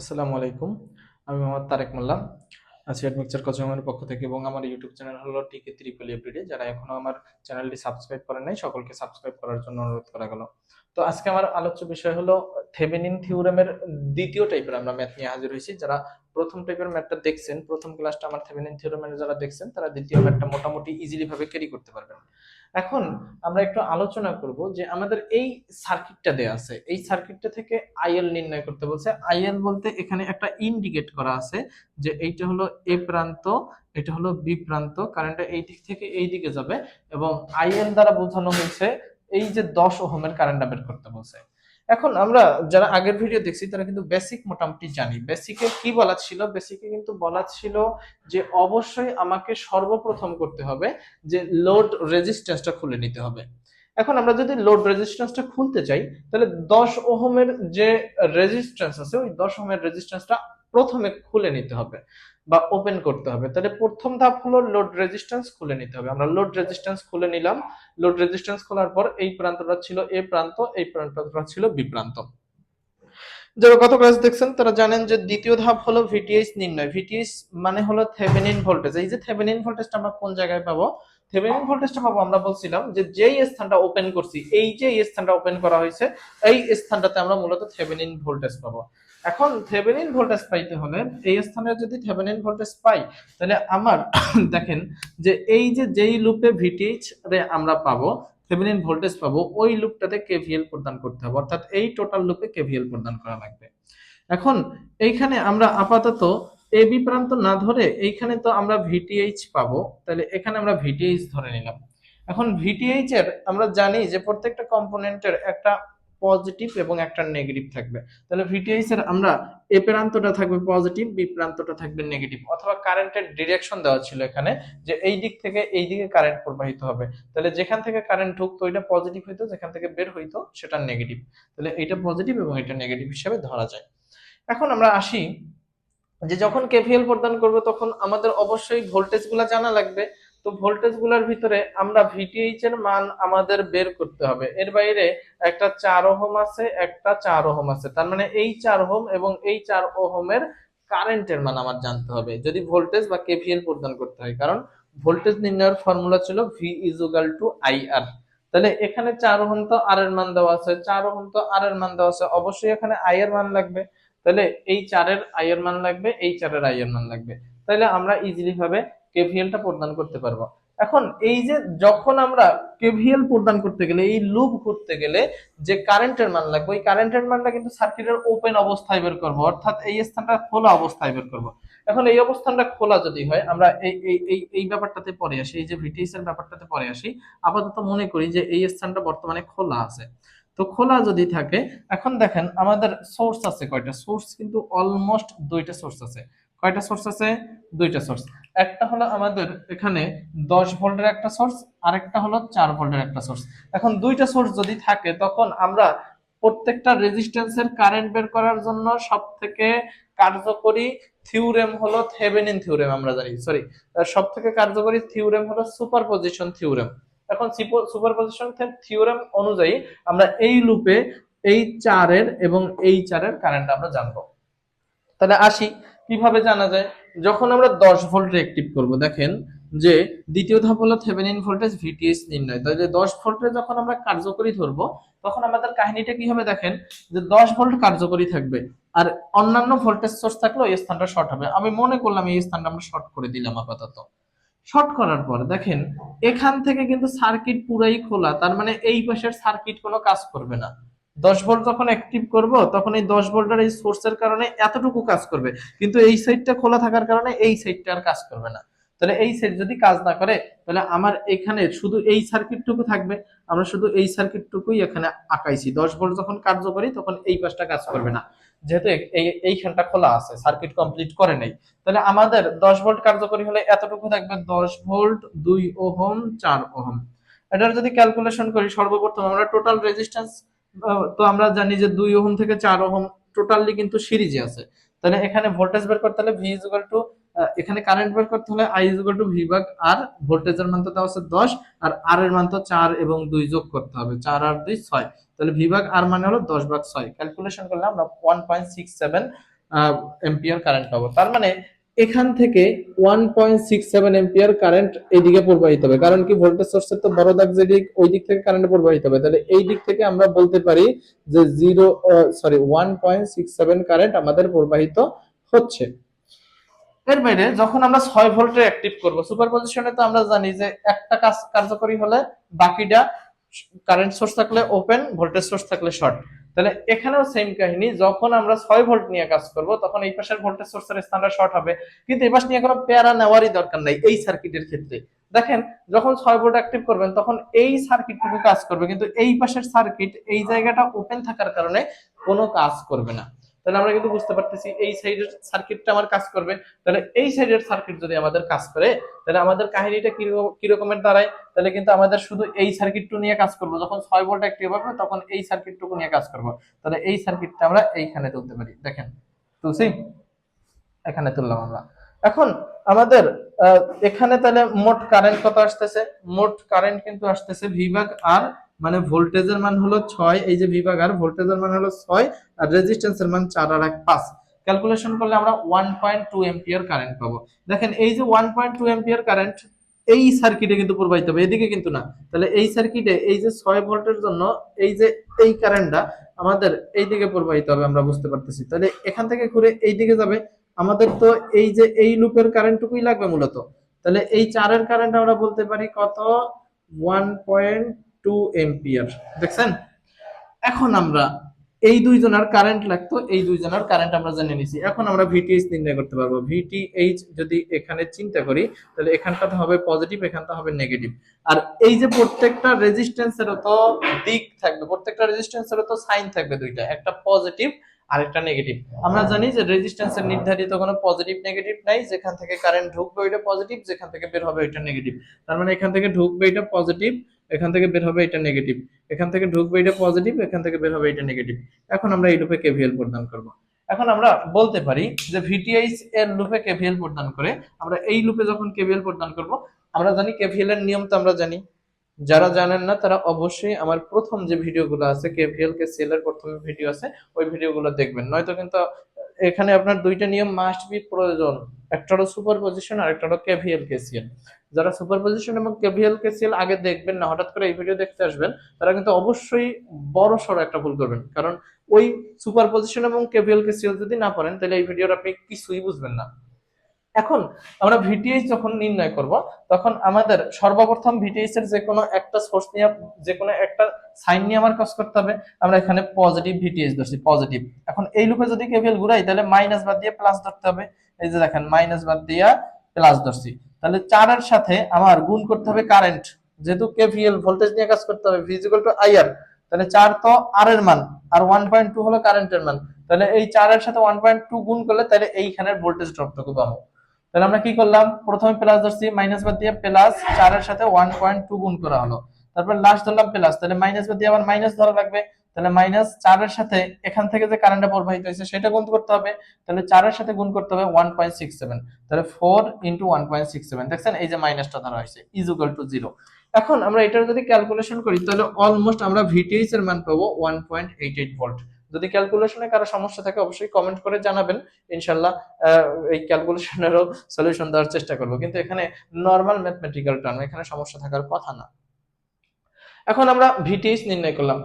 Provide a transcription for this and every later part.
আসসালামু আলাইকুম। আমি মোহাম্মদ তারেক মোল্লা, আছি অ্যাডমিকচার কোচিংয়ের পক্ষ থেকে এবং আমার ইউটিউব চ্যানেল হলো টিকে ত্রিপল এভরিডে যারা এখনও আমার চ্যানেলটি সাবস্ক্রাইব করেন নাই, সকলকে সাবস্ক্রাইব করার জন্য অনুরোধ করা গেল। তো আজকে আমার আলোচ্য বিষয় হলো থেভেনিন থিওরেমের দ্বিতীয় টাইপের আমরা ম্যাথ নিয়ে হাজির হয়েছি। যারা প্রথম টাইপের ম্যাথটা দেখছেন, প্রথম ক্লাসটা আমার থেভেনিন থিওরেমের যারা দেখছেন, তারা দ্বিতীয় ম্যাথটা মোটামুটি ইজিলি ভাবে ক্যারি করতে পারবেন। এখন আমরা একটু আলোচনা করব যে আমাদের এই সার্কিটটা দেয়া আছে। এই সার্কিটটা থেকে আইএল নির্ণয় করতে বলছে। আইএল বলতে এখানে একটা ইন্ডিকেট করা আছে যে এইটা হলো এ প্রান্ত, এটা হলো বি প্রান্ত কারেন্টটা এই দিক থেকে এই দিকে যাবে এবং আইএল দ্বারা বোঝানো হয়েছে এই যে দশ ওহমের কারেন্টটা বের করতে বলছে। এখন আমরা যারা আগের ভিডিও দেখছি, তারা কিন্তু বেসিক মোটামুটি জানি। বেসিকে কি বলা ছিল? বেসিকে কিন্তু বলা ছিল যে অবশ্যই আমাকে সর্বপ্রথম করতে হবে যে লোড রেজিস্ট্যান্সটা খুলে নিতে হবে। এখন আমরা যদি লোড রেজিস্ট্যান্সটা খুলতে চাই, তাহলে দশ ওহমের যে রেজিস্ট্যান্স আছে, ওই দশ ওহমের রেজিস্ট্যান্সটা প্রথমে খুলে নিতে হবে। বা ওপেন করতে হবে। তাহলে প্রথম ধাপ হলো লোড রেজিস্ট্যান্স খুলে নিতে হবে। আমরা লোড রেজিস্ট্যান্স খুলে নিলাম। লোড রেজিস্ট্যান্স খোলার পর এই প্রান্তটা ছিল এ প্রান্ত, এই প্রান্তটা ছিল বি প্রান্ত। যারা গত ক্লাস দেখছেন? তারা জানেন যে দ্বিতীয় ধাপ হলো ভিটিএস নির্ণয়। ভিটিএস মানে হলো থেভেনিন ভোল্টেজ এই যে থেভেনিন ভোল্টেজটা আমরা কোন জায়গায় পাবো? থেভেনিন ভোল্টেজটা পাবো আমরা বলছিলাম যে যেই স্থানটা ওপেন করছি, এই যে স্থানটা ওপেন করা হয়েছে, এই স্থানটাতে আমরা মূলত থেভেনিন ভোল্টেজ পাবো। এখন থেভেনিন ভোল্টেজ পাইতে হলে, এই স্থানে যদি থেভেনিন ভোল্টেজ পাই, তাহলে আমার দেখেন যে এই যে যেই লুপে ভিটিএইচ আমরা পাবো থেভেনিন ভোল্টেজ পাবো, ওই লুপটাতে কেভিএল প্রদান করতে হবে। অর্থাৎ এই টোটাল লুপে কেভিএল প্রদান করা লাগবে। এখন এইখানে আমরা আপাতত এ বি প্রান্ত না ধরে এইখানে তো আমরা ভিটিএইচ পাবো। তাহলে এখানে আমরা ভিটিএইচ ধরে নিলাম। এখন ভিটিএইচ এর আমরা জানি যে প্রত্যেকটা কম্পোনেন্টের একটা পজিটিভ এবং একটা নেগেটিভ থাকবে। তাহলে ভিটিএইচ এর আমরা এ প্রান্তটা থাকবে পজিটিভ বি প্রান্তটা থাকবে নেগেটিভ অথবা কারেন্টের ডিরেকশন দেওয়া ছিল এখানে যে এই দিক থেকে এই দিকে কারেন্ট প্রবাহিত হবে। তাহলে যেখান থেকে কারেন্ট ঢুকতো এটা পজিটিভ হইতো, যেখান থেকে বের হইতো সেটা নেগেটিভ তাহলে এটা পজিটিভ এবং এটা নেগেটিভ হিসাবে ধরা যায়। এখন আমরা আসি যে যখন কেভিএল প্রদান করব তখন আমাদের অবশ্যই ভোল্টেজগুলা জানা লাগবে। তো ভোল্টেজগুলার ভিতরে আমরা ভিটিএইচ এর মান আমাদের বের করতে হবে। এর বাইরে একটা চার ওহম আছে, একটা চার ওহম আছে। তার মানে এই চার ওহম এবং এই চার ওহমের কারেন্টের মান আমার জানতে হবে। যদি ভোল্টেজ বা কেভিএল প্রদান করতে হয়, কারণ ভোল্টেজ নির্ণয়ের ফর্মুলা ছিল V equal to I R তাহলে এখানে চার ওহম তো আর এর মান দেওয়া আছে, চার ওহম তো আর এর মান দেওয়া আছে। অবশ্যই এখানে আই এর মান লাগবে। তাহলে এই চারের আই এর মান লাগবে, এই চারের আই এর মান লাগবে। তাহলে আমরা ইজিলি ভাবে কেভিএলটা প্রদান করতে পারব। এখন এই যে যখন আমরা কেভিএল প্রদান করতে গেলে, এই লুপ করতে গেলে যে কারেন্টের মান লাগবে, ওই কারেন্টের মানটা কিন্তু সার্কিটের ওপেন অবস্থায় বের করব, অর্থাৎ এই স্থানটা খোলা অবস্থায় বের করব। এখন এই অবস্থানটা খোলা যদি হয়, আমরা এই এই এই এই ব্যাপারটাতে পরে আসি, এই যে ভিটিএস এর ব্যাপারটাতে পরে আসি, আপাতত মনে করি যে এই স্থানটা বর্তমানে খোলা আছে। তো খোলা যদি থাকে, এখন দেখেন আমাদের সোর্স আছে কয়টা? সোর্স কিন্তু অলমোস্ট দুইটা সোর্স আছে। কয়টা সোর্স আছে? দুইটা সোর্স একটা হলো আমাদের এখানে দশ ভোল্টের একটা সোর্স আর একটা হলো চার ভোল্টের একটা সোর্স এখন দুইটা সোর্স যদি থাকে, তখন আমরা প্রত্যেকটা রেজিস্ট্যান্সের কারেন্ট বের করার জন্য সব থেকে কার্যকরী থিওরেম হলো থেভেনিন থিওরেম আমরা জানি সরি সব থেকে কার্যকরী থিওরেম হলো সুপারপজিশন থিওরেম এখন সুপারপজিশন থিওরেম অনুযায়ী আমরা এই লুপে এই চারের এবং এই চারের কারেন্ট আমরা জানব। তাহলে আসি, কীভাবে জানা যায়? যখন আমরা দশ ভোল্ট অ্যাক্টিভ করব, দেখেন যে দ্বিতীয় ধাপ হলো থেভেনিন ভোল্টেজ ভিটিএস নির্ণয়। তাহলে দশ ভোল্টে যখন আমরা কার্যকরী ধরবো, তখন আমাদের কাহিনীটা কি হবে দেখেন? যে দশ ভোল্ট কার্যকরী থাকবে, আর অন্যান্য ভোল্টেজ সোর্স থাকলে ওই স্থানটা শর্ট হবে। আমি মনে করলাম এই স্থানটা আমরা শর্ট করে দিলাম আপাতত। শর্ট করার পরে, দেখেন, এখান থেকে কিন্তু সার্কিট পুরাই খোলা, তার মানে এই পাশের সার্কিট কোনো কাজ করবে না। দশ ভোল্ট যখন অ্যাক্টিভ করব, তখন এই দশ ভোল্টের এই সোর্সের কারণে এতটুকু কাজ করবে। কিন্তু এই সাইডটা খোলা থাকার কারণে এই সাইডটা আর কাজ করবে না। তাহলে এই সেট যদি কাজ না করে, তাহলে আমার এখানে শুধু এই সার্কিটটুকু থাকবে, আমরা শুধু এই সার্কিটটুকুই এখানে আঁকাইছি। দশ ভোল্ট যখন কার্যকরী, তখন এই পাশটা কাজ করবে না। যেহেতু এই এইখানটা খোলা আছে সার্কিট কমপ্লিট করে নাই। তাহলে আমাদের দশ ভোল্ট কার্যকরী হলে এতটুকু থাকবে? দশ ভোল্ট দুই ওহম, চার ওহম। এটার যদি ক্যালকুলেশন করি, সর্বপ্রথম আমরা টোটাল রেজিস্ট্যান্স তো আমরা জানি যে দুই ওহম থেকে চার ওহম টোটালি কিন্তু সিরিজে আছে। তাহলে এখানে ভোল্টেজ বের করতে হলে ভি ইজুগাল টু এখানে কারেন্ট বের করতে হলে আই ইজুগাল টু ভি ভাগ আর ভোল্টেজের মান তো দেওয়া আছে দশ, আর আর এর মান তো চার এবং দুই যোগ করতে হবে, চার আর দুই ছয়। তাহলে ভি ভাগ আর মানে হলো দশ ভাগ ছয়। ক্যালকুলেশন করলে আমরা one point six seven ampere current পাবো। তার মানে এখান থেকে one point six seven ampere current এইদিকে প্রবাহিত হবে। কারণ কি ভোল্টেজ সোর্সের তো বড় দাগ যেদিক ওই দিক থেকে কারেন্ট প্রবাহিত হবে। তাহলে এই দিক থেকে আমরা বলতে পারি যে zero sorry one point six seven current আমাদের প্রবাহিত হচ্ছে। এর বাইরে যখন আমরা ছয় ভোল্টের অ্যাক্টিভ করব সুপার পজিশনে তো আমরা জানি যে একটা কাজ কার্যকরী হলে বাকিটা কারেন্ট সোর্স থাকলে ওপেন ভোল্টেজ সোর্স থাকলে শর্ট তাহলে এখানেও সেম কাহিনী, যখন আমরা ছয় ভোল্ট নিয়ে কাজ করব, তখন এই পাশের ভোল্টেজ সোর্সের স্থানটা শর্ট হবে। কিন্তু এই পাশ নিয়ে কোনো প্যারা নেওয়ারই দরকার নাই এই সার্কিটের ক্ষেত্রে। দেখেন, যখন ছয় ভোল্ট অ্যাক্টিভ করবেন, তখন এই সার্কিটটুকু কাজ করবে, কিন্তু এই পাশের সার্কিট এই জায়গাটা ওপেন থাকার কারণে কোনো কাজ করবে না। তাহলে আমরা কিন্তু বুঝতে পারতেছি এই সাইডের সার্কিটটা আমার কাজ করবে। তাহলে এই সাইডের সার্কিট যদি আমাদের কাজ করে, তাহলে আমাদের কাহিনীটা কিরকম- কিরকমের দাঁড়ায়? তাহলে কিন্তু আমাদের শুধু এই সার্কিটটু নিয়ে কাজ করব। যখন ছয় ভোল্ট অ্যাক্টিভ হবে, তখন এই সার্কিটটুকু নিয়ে কাজ করব। তাহলে এই সার্কিটটা আমরা এইখানে তুলতে পারি। দেখেন, তুলছি? এখানে তুললাম আমরা। এখন আমাদের এখানে তাহলে মোট কারেন্ট কত আসতেছে? মোট কারেন্ট কিন্তু আসতেছে ভিভাগ আর মানে ভোল্টেজের মান হলো ছয়, এই যে বিভাগ, আর ভোল্টেজের মান হলো ছয়, আর রেজিস্ট্যান্সের মান চার আর এক, পাঁচ। ক্যালকুলেশন করলে আমরা one point two ampere current পাবো। দেখেন, এই যে one point two ampere current এই সার্কিটে কিন্তু প্রবাহিত হবে, এদিকে কিন্তু না। তাহলে এই সার্কিটে এই যে ছয় ভোল্টের জন্য এই যে এই কারেন্টটা আমাদের এই দিকে প্রবাহিত হবে, আমরা বুঝতে পারতেছি। তাহলে এখান থেকে ঘুরে এই দিকে যাবে। আমাদের তো এই যে এই লুপের কারেন্টটুকুই লাগবে মূলত। তাহলে এই চারের কারেন্ট আমরা বলতে পারি কত? ওয়ান পয়েন্ট টু এম্পিয়ার দেখছেন? এখন আমরা এই দুইজনের কারেন্ট লাগতো, এই দুইজনের কারেন্ট আমরা জেনে নিছি। এখন আমরা ভিটিএইচ নির্ণয় করতে পারব। ভিটিএইচ যদি এখানে চিন্তা করি, তাহলে এখানটাতে হবে পজিটিভ এখানটা হবে নেগেটিভ আর এই যে প্রত্যেকটা রেজিস্ট্যান্সেরও তো দিক থাকবে, প্রত্যেকটা রেজিস্ট্যান্সেরও তো সাইন থাকবে দুইটা, একটা পজিটিভ আর একটা নেগেটিভ আমরা জানি যে রেজিস্ট্যান্সের নির্ধারিত কোনো পজিটিভ নেগেটিভ নাই, যেখান থেকে কারেন্ট ঢুকবে ওইটা পজিটিভ যেখান থেকে বের হবে ওইটা নেগেটিভ তার মানে এখান থেকে ঢুকবে এটা পজিটিভ এখান থেকে বের হবে এটা নেগেটিভ এখান থেকে ঢুকবে এটা পজিটিভ এখান থেকে বের হবে এটা নেগেটিভ এখন আমরা এই লুপে কেভিএল প্রদান করব। এখন আমরা বলতে পারি যে ভিটিআইস এর লুপে কেভিএল প্রদান করে আমরা এই লুপে যখন কেভিএল প্রদান করব, আমরা জানি কেভিএল এর নিয়ম তো আমরা জানি। যারা জানেন না, তারা অবশ্যই আমার প্রথম যে ভিডিওগুলো আছে কেভিএল কে সেল এর প্রথম ভিডিও আছে, ওই ভিডিওগুলো দেখবেন। নয়তো কিন্তু এখানে আপনার দুইটা নিয়ম মাস্ট বি প্রয়োজন। একটা হলো সুপারপজিশন আর একটা হলো কেভিএল কেসিএল যারা সুপারপজিশন এবং কেভিএল কেসিএল আগে দেখবেন না, হঠাৎ করে এই ভিডিও দেখতে আসবেন, তারা কিন্তু অবশ্যই বড় সড় একটা ভুল করবেন। কারণ ওই সুপারপজিশন এবং কেভিএল কেসিএল যদি না পারেন, তাহলে এই ভিডিওর আপনি কিছুই বুঝবেন না। এখন আমরা ভিটিএইচ যখন নির্ণয় করব, তখন আমাদের সর্বপ্রথম ভিটিএইচ এর যে কোনো একটা সোর্স নিয়ে, যে কোনো একটা সাইন নিয়ে আমার কাজ করতে হবে। আমরা এখানে পজিটিভ ভিটিএইচ ধরছি পজিটিভ এখন এই লুপে যদি কেভিএল ঘুরাই, তাহলে মাইনাস বাদ দিয়ে প্লাস ধরতে হবে। এই যে দেখেন মাইনাস বাদ দিয়া প্লাস ধরছি। তাহলে চারের সাথে আমার গুণ করতে হবে কারেন্ট যেহেতু কেভিএল ভোল্টেজ নিয়ে কাজ করতে হবে ভিজিক্যাল টু আইআর তাহলে চার তো আর এর মান, আর ওয়ান পয়েন্ট টু হলো কারেন্টের মান। তাহলে এই চারের সাথে ওয়ান পয়েন্ট টু গুণ করলে তাহলে এইখানের ভোল্টেজ ড্রপটুকু পাবো তাহলে আমরা কি করলাম? প্রথমে প্লাস ধরছি মাইনাস বাদ দিয়ে প্লাস চারের সাথে ওয়ান পয়েন্ট টু গুণ করা হলো। তারপর লাস্ট ধরলাম প্লাস তাহলে মাইনাস বাদ দিয়ে আবার মাইনাস ধরা লাগবে। তাহলে মাইনাস চারের সাথে এখান থেকে যে কারেন্টটা প্রবাহিত হয়েছে, সেটা গুণ করতে হবে। তাহলে চারের সাথে গুণ করতে হবে ওয়ান পয়েন্ট সিক্স সেভেন তাহলে four into one point six seven দেখছেন? এই যে মাইনাসটা ধরা হয়েছে ইজ ইকুয়াল টু জিরো এখন আমরা এটার যদি ক্যালকুলেশন করি, তাহলে অলমোস্ট আমরা ভিটিএইচ এর মান পাবো one point eight eight volt যদি ক্যালকুলেশনে কারও সমস্যা থাকে, অবশ্যই কমেন্ট করে জানাবেন। ইনশাল্লাহ এই ক্যালকুলেশনেরও সলিউশন দেওয়ার চেষ্টা করব। কিন্তু এখানে নর্মাল ম্যাথমেটিক্যাল টার্ম এখানে সমস্যা থাকার কথা না। এখন আমরা ভিটিএস নির্ণয় করলাম।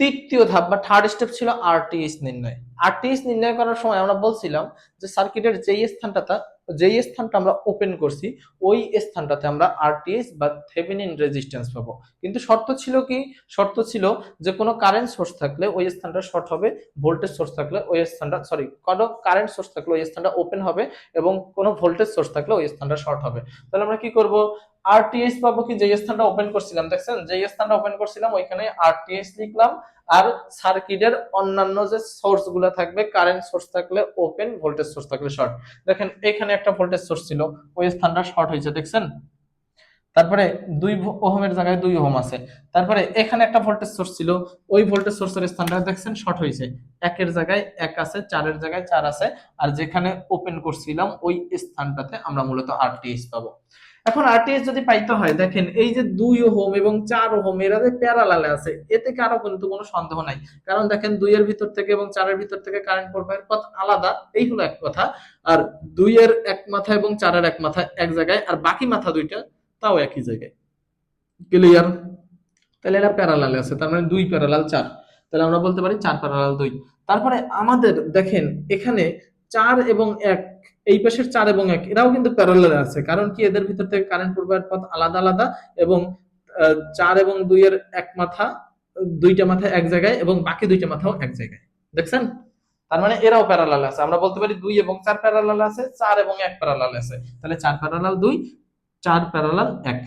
তৃতীয় ধাপ বা থার্ড স্টেপ ছিল আরটিএস নির্ণয়। আরটিএস নির্ণয় করার সময় আমরা বলছিলাম যে সার্কিটের যেই স্থানটাতে যেই স্থানটা আমরা ওপেন করছি, ওই স্থানটাতে আমরা আরটিএস বা থেভেনিন রেজিস্ট্যান্স পাবো। কিন্তু শর্ত ছিল কি? শর্ত ছিল যে কোনো কারেন্ট সোর্স থাকলে ওই স্থানটা শর্ট হবে ভোল্টেজ সোর্স থাকলে ওই স্থানটা সরি কোনো কারেন্ট সোর্স থাকলে ওই স্থানটা ওপেন হবে এবং কোনো ভোল্টেজ সোর্স থাকলে ওই স্থানটা শর্ট হবে। তাহলে আমরা কি করব? আরটিএস পাবো কি? যে স্থানটা ওপেন করছিলাম, দেখছেন? যে স্থানটা ওপেন করছিলাম, ওইখানে আরটিএস লিখলাম আর সার্কিটের অন্যান্য যে সোর্সগুলো থাকবে কারেন্ট সোর্স থাকলে ওপেন ভোল্টেজ সোর্স থাকলে শর্ট দেখেন, এখানে একটা ভোল্টেজ সোর্স ছিল, ওই স্থানটা শর্ট হয়েছে, দেখছেন? তারপরে দুই ওহমের জায়গায় দুই ওহম আছে। তারপরে এখানে একটা ভোল্টেজ সোর্স ছিল, ওই ভোল্টেজ সোর্সের স্থানটা দেখছেন শর্ট হয়েছে। একের জায়গায় এক আছে, চারের জায়গায় চার আছে, আর যেখানে ওপেন করছিলাম, ওই স্থানটাতে আমরা মূলত আরটিএস পাবো। এখন আরটিএস যদি পাইতে হয়, দেখেন এই যে দুই ওহম এবং চার ওহম, এরা যে প্যারালালে আছে, এতে কারও কিন্তু কোনো সন্দেহ নাই। কারণ দেখেন দুইয়ের ভিতর থেকে এবং চারের ভিতর থেকে কারেন্ট প্রবাহের পথ আলাদা, এই হলো এক কথা। আর দুইয়ের এক মাথা এবং চারের এক মাথা এক জায়গায়, আর বাকি মাথা দুইটা তাও একই জায়গায়। ক্লিয়ার তাহলে এরা প্যারালালে আছে, তার মানে দুই প্যারালাল চার। তাহলে আমরা বলতে পারি চার প্যারালাল দুই। তারপরে আমাদের দেখেন এখানে চার এবং এক, এই পাশের চার এবং এক, এরাও কিন্তু প্যারালালে আছে। কারণ কি? এদের ভিতর থেকে কারেন্ট প্রবাহের পথ আলাদা আলাদা এবং চার এবং দুই এর এক মাথা, দুইটা মাথা এক জায়গায় এবং বাকি দুইটা মাথাও এক জায়গায়। দেখছেন? তার মানে এরাও প্যারালাল আছে। আমরা বলতে পারি দুই এবং চার প্যারালাল আছে, চার এবং এক প্যারালাল আছে। তাহলে চার প্যারালাল দুই, চার প্যারালাল এক।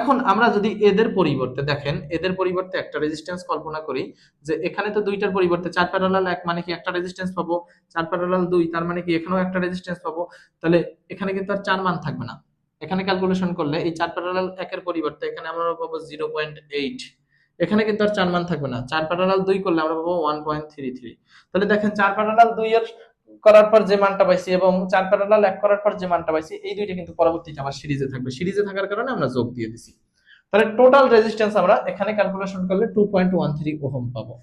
এখন আমরা যদি এদের পরিবর্তে দেখেন, এদের পরিবর্তে একটা রেজিস্ট্যান্স কল্পনা করি যে এখানে তো দুইটার পরিবর্তে, চার প্যারালাল এক মানে কি একটা রেজিস্ট্যান্স পাবো? চার প্যারালাল দুই, তার মানে কি এখানেও একটা রেজিস্ট্যান্স পাবো? তাহলে এখানে কিন্তু আর চার মান থাকবে না। এখানে ক্যালকুলেশন করলে এই চার প্যারালাল একের পরিবর্তে এখানে আমরা পাবো জিরো পয়েন্ট এইট এখানে কিন্তু আর চার মান থাকবে না। চার প্যারালাল দুই করলে আমরা পাবো ওয়ান পয়েন্ট থ্রি থ্রি তাহলে দেখেন, চার প্যারালাল দুই এর করার পর যে মানটা পাইছি এবং চার প্যারালাল এক করার পর যে মানটা পাইছি, এই দুইটা কিন্তু পরবর্তীতে আমার সিরিজে থাকবে। সিরিজে থাকার কারণে আমরা যোগ দিয়ে দিছি। তাহলে টোটাল রেজিস্ট্যান্স আমরা এখানে ক্যালকুলেশন করলে two point one three ohm পাবো।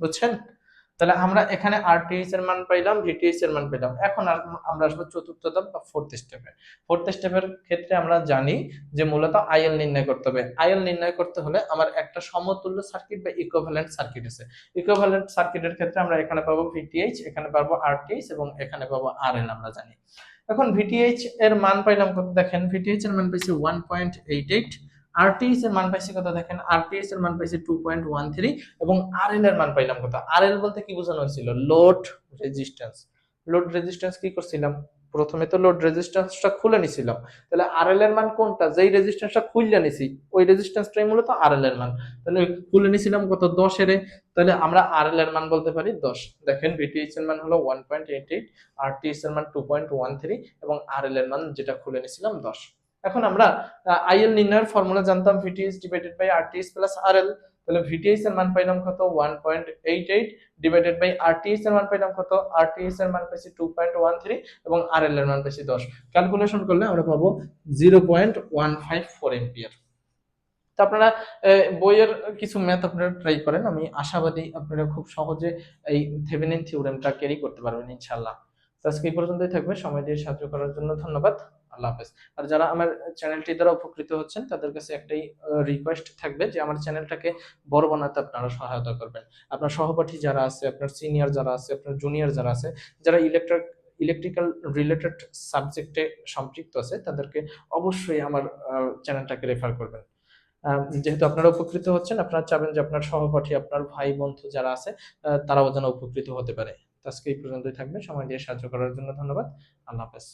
বুঝছেন? তাহলে আমরা এখানে আরটিএইচ এর মান পাইলাম ভিটিএইচ এর মান পাইলাম। এখন আমরা আসব চতুর্থ ধাপ বা ফোর্থ স্টেপে ফোর্থ স্টেপের ক্ষেত্রে আমরা জানি যে মূলত আইএল নির্ণয় করতে হবে। আইএল নির্ণয় করতে হলে আমার একটা সমতুল্য সার্কিট বা ইকুইভ্যালেন্ট সার্কিট আছে। ইকুইভ্যালেন্ট সার্কিটের ক্ষেত্রে আমরা এখানে পাবো ভিটিএইচ এখানে পাবো আরটিএস এবং এখানে পাবো আরএল আমরা জানি। এখন ভিটিএইচ এর মান পাইলাম দেখেন ভিটিএইচ এর মান পাইছি 1.88 আরটিএস এর মান পাইছি কত দেখেন? আরটিএস এর মান পাইছে টু পয়েন্ট ওয়ান থ্রি এবং আরএল এর মান পাইলাম কত? আর এল বলতে কি বোঝানো হয়েছিল? লোড রেজিস্ট্যান্স লোড রেজিস্ট্যান্স কি করছিলাম? প্রথমে তো লোড রেজিস্ট্যান্সটা খুলে নিছিলাম। তাহলে আরএল এর মান কোনটা? যেই রেজিস্ট্যান্সটা খুলে নিছি, ওই রেজিস্ট্যান্সটাই মূলত আরএল এর মান। তাহলে খুলে নিছিলাম কত? দশের তাহলে আমরা আর এল এর মান বলতে পারি দশ। দেখেন বিটিএইচ এর মান হলো ওয়ান পয়েন্ট এইট এইট এর মান টু পয়েন্ট ওয়ান থ্রি এবং আর এল এর মান যেটা খুলে নিছিলাম দশ। এখন আমরা আইএল নির্ণয়ের ফর্মুলা জানতাম VTS divided by RTS plus RL তাহলে ভিটিএস এর মান পাইলাম কত? 1.88 ডিভাইডেড বাই আরটিএস এর মান পাইলাম কত? আরটিএস এর মান পাইছি 2.13 এবং আরএল এর মান পাইছি 10 ক্যালকুলেশন করলে আমরা পাবো 0.154 এম্পিয়ার তো আপনারা বইয়ের কিছু ম্যাথ আপনারা ট্রাই করেন, আমি আশাবাদী আপনারা খুব সহজে এই থেভেনিন থিওরেমটা ক্যারি করতে পারবেন, ইনশাআল্লাহ। তো আজকে এই পর্যন্তই থাকবে, সময় দিয়ে সাহায্য করার জন্য ধন্যবাদ। আল্লাহ হাফেজ। আর যারা আমার চ্যানেলটি দ্বারা উপকৃত হচ্ছেন, তাদের কাছে একটাই রিকোয়েস্ট থাকবে যে আমার চ্যানেলটাকে বড় বানাতে আপনারা সহায়তা করবেন। আপনার সহপাঠী যারা আছে, আপনার সিনিয়র যারা আছে, আপনার জুনিয়র যারা আছে, যারা ইলেকট্রিক ইলেকট্রিক্যাল রিলেটেড সাবজেক্টে সম্পৃক্ত আছে, তাদেরকে অবশ্যই আমার চ্যানেলটাকে রেফার করবেন। যেহেতু আপনারা উপকৃত হচ্ছেন, আপনারা চাবেন যে আপনার সহপাঠী, আপনার ভাই বন্ধু যারা আছে তারাও যেন উপকৃত হতে পারে। আজকে এই পর্যন্তই থাকবে। সময় দিয়ে সাহায্য করার জন্য ধন্যবাদ। আল্লাহ হাফেজ।